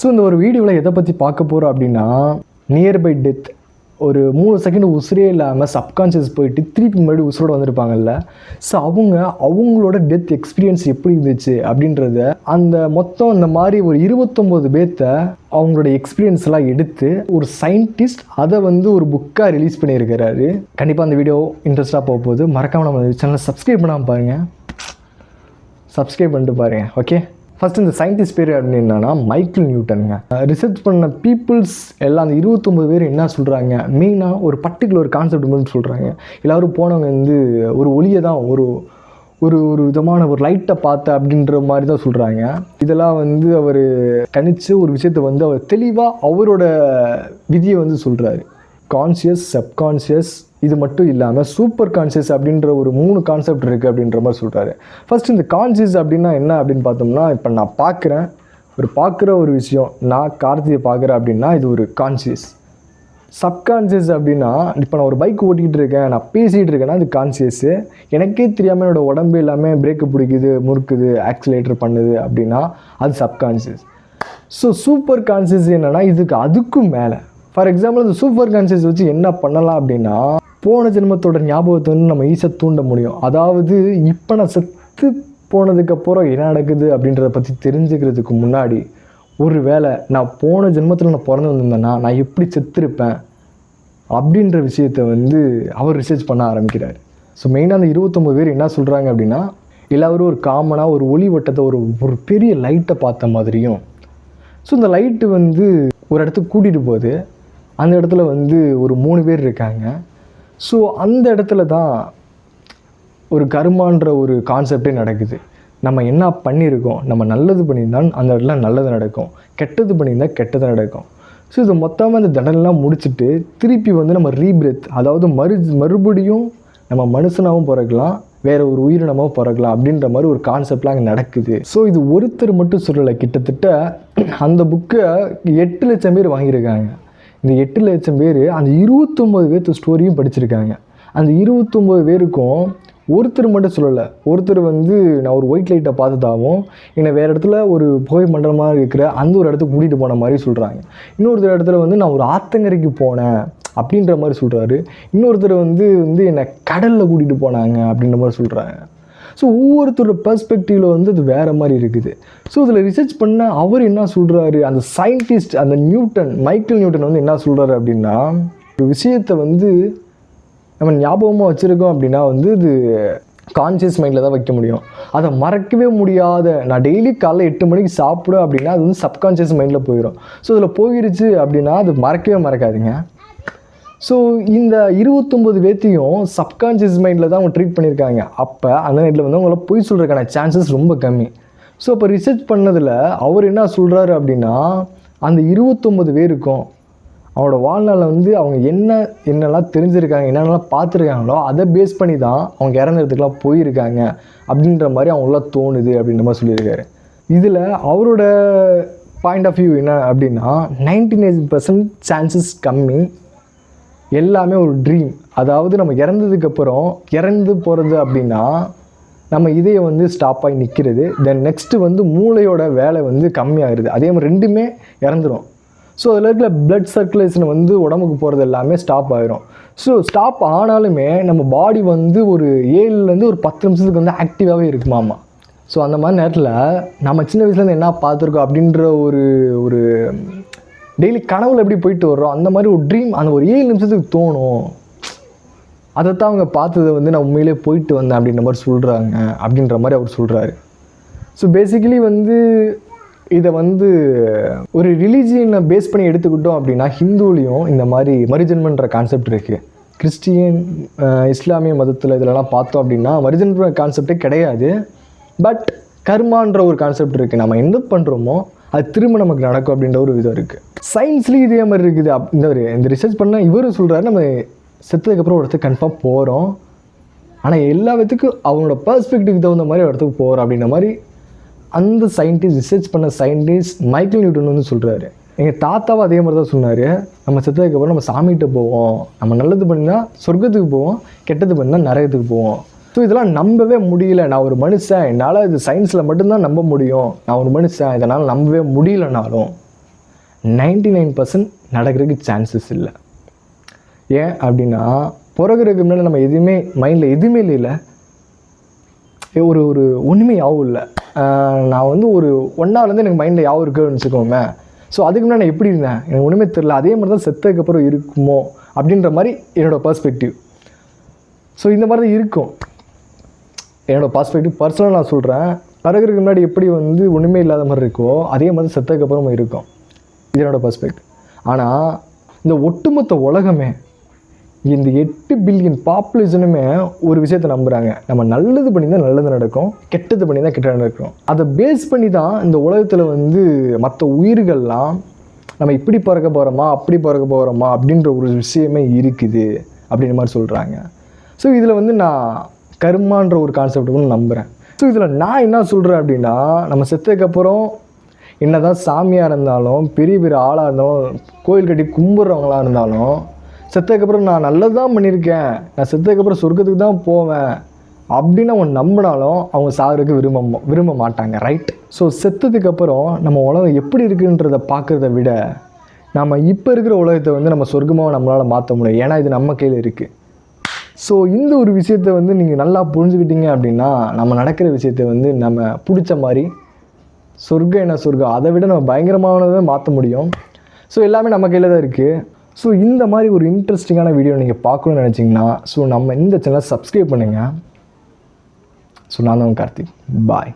So இந்த ஒரு வீடியோவில் எதை பற்றி பார்க்க போகிறோம் அப்படின்னா நியர்பை டெத் ஒரு மூணு செகண்ட் உசுரே இல்லாமல் சப்கான்ஷியஸ் போயிட்டு திருப்பி முன்னாடி உசுரோடு வந்திருப்பாங்கல்ல. ஸோ அவங்க அவங்களோட டெத் எக்ஸ்பீரியன்ஸ் எப்படி இருந்துச்சு அப்படின்றத அந்த மொத்தம் இந்த மாதிரி ஒரு இருபத்தொம்போது பேர்த்த அவங்களோட எக்ஸ்பீரியன்ஸ்லாம் எடுத்து ஒரு சயின்டிஸ்ட் அதை வந்து ஒரு புக்காக ரிலீஸ் பண்ணியிருக்கிறாரு. கண்டிப்பாக அந்த வீடியோ இன்ட்ரெஸ்ட்டாக போக போகுது. மறக்காமல் நம்ம சேனலை சப்ஸ்கிரைப் பண்ணாமல் பாருங்கள் சப்ஸ்கிரைப் பண்ணிட்டு பாருங்கள் ஓகே ஃபர்ஸ்ட் இந்த சயின்டிஸ்ட் பேர் அப்படின்னு என்னன்னா மைக்கேல் நியூட்டனுங்க ரிசர்ச் பண்ண பீப்புள்ஸ் எல்லாம் அந்த இருபத்தொம்பது பேர் என்ன சொல்கிறாங்க மெயினாக ஒரு பர்டிகுலர் கான்செப்ட் மட்டும் சொல்கிறாங்க எல்லோரும் போனவங்க வந்து ஒரு ஒளியை தான் ஒரு ஒரு ஒரு விதமான ஒரு லைட்டை பார்த்த அப்படின்ற மாதிரி தான் சொல்கிறாங்க இதெல்லாம் வந்து அவர் கணித்து ஒரு விஷயத்தை வந்து அவர் தெளிவாக அவரோட விதியை வந்து சொல்கிறாரு கான்சியஸ் சப்கான்சியஸ் இது மட்டும் இல்லாமல் சூப்பர் கான்சியஸ் அப்படின்ற ஒரு மூணு கான்செப்ட் இருக்குது அப்படின்ற மாதிரி சொல்கிறாரு ஃபஸ்ட் இந்த கான்சியஸ் அப்படின்னா என்ன அப்படின்னு பார்த்தோம்னா இப்போ நான் பார்க்குறேன் ஒரு பார்க்குற ஒரு விஷயம் நான் கார்த்தியை பார்க்குறேன் அப்படின்னா இது ஒரு கான்சியஸ் சப்கான்சியஸ் அப்படின்னா இப்போ நான் ஒரு பைக் ஓட்டிக்கிட்டு இருக்கேன் நான் பேசிகிட்டு இருக்கேன்னா அது கான்சியஸு எனக்கே தெரியாமல் என்னோட உடம்பு எல்லாமே பிரேக்கு பிடிக்குது முறுக்குது ஆக்சிலேட்டர் பண்ணுது அப்படின்னா அது சப்கான்சியஸ் ஸோ சூப்பர் கான்சியஸ் என்னென்னா இதுக்கு அதுக்கும் மேலே. ஃபார் எக்ஸாம்பிள் இந்த சூப்பர் கான்சியஸ் வச்சு என்ன பண்ணலாம் அப்படின்னா போன ஜென்மத்தோட ஞாபகத்தை வந்து நம்ம ஈஸியாக தூண்ட முடியும். அதாவது இப்போ நான் செத்து போனதுக்கப்புறம் என்ன நடக்குது அப்படின்றத பற்றி தெரிஞ்சுக்கிறதுக்கு முன்னாடி ஒரு வேளை நான் போன ஜென்மத்தில் நான் பிறந்து வந்திருந்தேன்னா நான் எப்படி செத்துருப்பேன் அப்படின்ற விஷயத்தை வந்து அவர் ரிசர்ச் பண்ண ஆரம்பிக்கிறார். ஸோ மெயினாக அந்த இருபத்தொம்பது பேர் என்ன சொல்கிறாங்க அப்படின்னா எல்லாரும் ஒரு காமனாக ஒரு ஒளி வட்டத்தை ஒரு ஒரு பெரிய லைட்டை பார்த்த மாதிரியும் ஸோ இந்த லைட்டு வந்து ஒரு இடத்துக்கு கூட்டிகிட்டு போகுது. அந்த இடத்துல வந்து ஒரு மூணு பேர் இருக்காங்க. ஸோ அந்த இடத்துல தான் ஒரு கர்மான்ற ஒரு கான்செப்டே நடக்குது. நம்ம என்ன பண்ணியிருக்கோம்? நம்ம நல்லது பண்ணியிருந்தால் அந்த இடத்துல நல்லது நடக்கும். கெட்டது பண்ணியிருந்தால் கெட்டது நடக்கும். ஸோ இது மொத்தமாக அந்த தண்டனைலாம் முடிச்சுட்டு திருப்பி வந்து நம்ம ரீபிரெத் அதாவது மறு மறுபடியும் நம்ம மனுஷனாகவும் பிறக்கலாம் வேற ஒரு உயிரினமாக பிறக்கலாம் அப்படின்ற மாதிரி ஒரு கான்செப்ட்லாம் அங்கே நடக்குது. ஸோ இது ஒருத்தர் மட்டும் சொல்லலை. கிட்டத்தட்ட அந்த புக்கை எட்டு லட்சம் பேர் வாங்கியிருக்காங்க. இந்த எட்டு லட்சம் பேர் அந்த இருபத்தொம்பது பேர்த்து ஸ்டோரியும் படிச்சிருக்காங்க. அந்த இருபத்தொம்பது பேருக்கும் ஒருத்தர் மட்டும் சொல்லலை. ஒருத்தர் வந்து நான் ஒரு ஒயிட் லைட்டை பார்த்ததாகவும் என்னை வேறு இடத்துல ஒரு புகை மண்டலமாக இருக்கிற அந்த ஒரு இடத்துக்கு கூட்டிகிட்டு போன மாதிரி சொல்கிறாங்க இன்னொருத்தர் இடத்துல வந்து நான் ஒரு ஆத்தங்கரைக்கு போனேன் அப்படின்ற மாதிரி சொல்கிறாரு இன்னொருத்தர் வந்து வந்து என்னை கடலில் கூட்டிகிட்டு போனாங்க அப்படின்ற மாதிரி சொல்கிறாங்க ஸோ ஒவ்வொருத்தரோட பெர்ஸ்பெக்டிவில் வந்து அது வேறு மாதிரி இருக்குது. ஸோ இதில் ரிசர்ச் பண்ண அவர் என்ன சொல்கிறாரு அந்த சயின்டிஸ்ட் அந்த நியூட்டன் மைக்கேல் நியூட்டன் வந்து என்ன சொல்கிறாரு அப்படின்னா ஒரு விஷயத்தை வந்து நம்ம ஞாபகமாக வச்சுருக்கோம் அப்படின்னா வந்து இது கான்சியஸ் மைண்டில் தான் வைக்க முடியும். அதை மறக்கவே முடியாத நான் டெய்லி காலைல எட்டு மணிக்கு சாப்பிடும் அப்படின்னா அது வந்து சப்கான்ஷியஸ் மைண்டில் போயிடும் ஸோ இதில் போயிருச்சு அப்படின்னா அது மறக்கவே மறக்காதீங்க. ஸோ இந்த இருபத்தொம்பது பேர்த்தையும் சப்கான்ஷியஸ் மைண்டில் தான் அவங்க ட்ரீட் பண்ணியிருக்காங்க. அப்போ அந்த நேரத்தில் வந்து அவங்கள பொய் சொல்கிறதுக்கான சான்சஸ் ரொம்ப கம்மி. ஸோ இப்போ ரிசர்ச் பண்ணதில் அவர் என்ன சொல்கிறாரு அப்படின்னா அந்த இருபத்தொம்பது பேருக்கும் அவனோட வாழ்நாளில் வந்து அவங்க என்ன என்னெல்லாம் தெரிஞ்சிருக்காங்க என்னென்னலாம் பார்த்துருக்காங்களோ அதை பேஸ் பண்ணி தான் அவங்க இறந்த போயிருக்காங்க அப்படின்ற மாதிரி அவங்களாம் தோணுது அப்படின்ற மாதிரி சொல்லியிருக்காரு. இதில் அவரோட பாயிண்ட் ஆஃப் வியூ என்ன அப்படின்னா நைன்டி நைன் பர்சன்ட் சான்சஸ் கம்மி. எல்லாமே ஒரு ட்ரீம் அதாவது நம்ம இறந்ததுக்கப்புறம் இறந்து போகிறது அப்படின்னா நம்ம இதயம் வந்து ஸ்டாப் ஆகி நிற்கிறது தென் நெக்ஸ்ட்டு வந்து மூளையோட வேலை வந்து கம்மியாகிடுது அதே மாதிரி ரெண்டுமே இறந்துரும். ஸோ அதில் இருக்கிற பிளட் சர்க்குலேஷன் வந்து உடம்புக்கு போகிறது எல்லாமே ஸ்டாப் ஆகிரும் ஸோ ஸ்டாப் ஆனாலுமே நம்ம பாடி வந்து ஒரு ஏழுலேருந்து ஒரு பத்து நிமிஷத்துக்கு வந்து ஆக்டிவாகவே இருக்குமாமா? ஸோ அந்த மாதிரி நேரத்தில் நம்ம சின்ன வயசுலேருந்து என்ன பார்த்துருக்கோம் அப்படின்ற ஒரு ஒரு டெய்லி கனவுல எப்படி போயிட்டு வர்றோம்? அந்த மாதிரி ஒரு ட்ரீம் அந்த ஒரு ஏழு நிமிஷத்துக்கு தோணும். அதைத்தான் அவங்க பார்த்ததை வந்து நான் உண்மையிலே போயிட்டு வந்தேன் அப்படின்ற மாதிரி சொல்கிறாங்க அப்படின்ற மாதிரி அவர் சொல்கிறாரு ஸோ பேசிக்கலி வந்து இதை வந்து ஒரு ரிலீஜியனை பேஸ் பண்ணி எடுத்துக்கிட்டோம் அப்படின்னா ஹிந்துலேயும் இந்த மாதிரி மரிஜன்மன்ற கான்செப்ட் இருக்குது கிறிஸ்டியன் இஸ்லாமிய மதத்தில் இதிலலாம் பார்த்தோம் அப்படின்னா மரிஜன்மன்ற கான்செப்டே கிடையாது. பட் கர்மான்ற ஒரு கான்செப்ட் இருக்குது நம்ம என்ன பண்ணுறோமோ அது திரும்ப நமக்கு நடக்கும் அப்படின்ற ஒரு விதம் இருக்குது சயின்ஸ்லேயும் இதே மாதிரி இருக்குது. அப் இந்த ஒரு இந்த ரிசர்ச் பண்ணால் இவரும் சொல்கிறாரு நம்ம செத்ததுக்கப்புறம் ஒரு இடத்துக்கு கன்ஃபார்ம் போகிறோம் ஆனால் எல்லா விதத்துக்கும் அவங்களோட பர்ஸ்பெக்டிவ் தகுந்த மாதிரி ஒரு இடத்துக்கு போகிறோம் அப்படின்ற மாதிரி அந்த சயின்டிஸ்ட் ரிசர்ச் பண்ண சயின்டிஸ்ட் மைக்கேல் நியூட்டன் வந்து சொல்கிறாரு எங்கள் தாத்தாவும் அதே மாதிரி தான் சொன்னார். நம்ம செத்ததுக்கப்புறம் நம்ம சாமிகிட்ட போவோம். நம்ம நல்லது பண்ணால் சொர்க்கத்துக்கு போவோம். கெட்டது பண்ணால் நரகத்துக்கு போவோம். ஸோ இதெல்லாம் நம்பவே முடியல. நான் ஒரு மனுஷன். என்னால் இது சயின்ஸில் மட்டும்தான் நம்ப முடியும். நான் ஒரு மனுஷன். இதனால் நம்பவே முடியலனாலும். நைன்டி நைன் பர்சன்ட் நடக்கிறதுக்கு சான்சஸ் இல்லை. ஏன் அப்படின்னா பிறகுறதுக்கு முன்னாடி நம்ம எதுவுமே மைண்டில் எதுவுமே இல்லை ஒரு ஒரு ஒன்றுமே யாவும் இல்லை. நான் வந்து ஒரு ஒன்றாலேருந்து எனக்கு மைண்டில் யாவும் இருக்குன்னு வச்சுக்கோமே ஸோ அதுக்கு முன்னாடி நான் எப்படி இருந்தேன்? எனக்கு ஒன்றுமே தெரில அதே மாதிரி தான் செத்ததுக்கப்புறம் இருக்குமோ அப்படின்ற மாதிரி என்னோடய பர்ஸ்பெக்டிவ் ஸோ இந்த மாதிரி தான் இருக்கும் என்னோடய பர்ஸ்பெக்டிவ் பர்சனலாக நான் சொல்கிறேன் பிறகுறதுக்கு முன்னாடி எப்படி வந்து ஒன்றுமே இல்லாத மாதிரி இருக்கோ அதே மாதிரி செத்ததுக்கப்புறமா இருக்கும். இது என்னோடய பர்ஸ்பெக்ட் ஆனால் இந்த ஒட்டுமொத்த உலகமே இந்த எட்டு பில்லியன் பாப்புலேஷனுமே ஒரு விஷயத்தை நம்புகிறாங்க நம்ம நல்லது பண்ணி தான் நல்லது நடக்கும் கெட்டது பண்ணி தான் கெட்டது நடக்கும். அதை பேஸ் பண்ணி தான் இந்த உலகத்தில் வந்து மற்ற உயிர்கள்லாம் நம்ம இப்படி பிறக்க போகிறோமா அப்படி பிறக்க போகிறோமா அப்படின்ற ஒரு விஷயமே இருக்குது அப்படின்ற மாதிரி சொல்கிறாங்க ஸோ இதில் வந்து நான் கர்மான்ற ஒரு கான்செப்ட் ஒன்று நம்புகிறேன் ஸோ இதில் நான் என்ன சொல்கிறேன் அப்படின்னா நம்ம செத்ததுக்கப்புறம் என்னதான் சாமியாக இருந்தாலும் பெரிய பெரிய ஆளாக இருந்தாலும் கோயில் கட்டி கும்பிட்றவங்களா இருந்தாலும் செத்ததுக்கப்புறம் நான் நல்லது தான் பண்ணியிருக்கேன். நான் செத்ததுக்கப்புறம் சொர்க்கத்துக்கு தான் போவேன். அப்படின்னு அவங்க நம்பினாலும் அவங்க சாகிறதுக்கு விரும்ப விரும்ப மாட்டாங்க ரைட் ஸோ செத்ததுக்கப்புறம் நம்ம உலகம் எப்படி இருக்குன்றத பார்க்குறத விட நம்ம இப்போ இருக்கிற உலகத்தை வந்து நம்ம சொர்க்கமாக நம்மளால் மாற்ற முடியும் ஏன்னா இது நம்ம கையில் இருக்குது ஸோ இந்த ஒரு விஷயத்தை வந்து நீங்கள் நல்லா புரிஞ்சுக்கிட்டீங்க அப்படின்னா நம்ம நடக்கிற விஷயத்தை வந்து நம்ம பிடிச்ச மாதிரி சொர்க்கம் என்ன சொர்க்கம் அதை விட நம்ம பயங்கரமானதை மாற்ற முடியும். ஸோ எல்லாமே நம்ம கையில் தான் இருக்குது ஸோ இந்த மாதிரி ஒரு இன்ட்ரெஸ்டிங்கான வீடியோ நீங்கள் பார்க்கணும்னு நினச்சிங்கன்னா ஸோ நம்ம இந்த சேனலை சப்ஸ்கிரைப் பண்ணுங்கள் ஸோ நான் தான் கார்த்திக். பாய்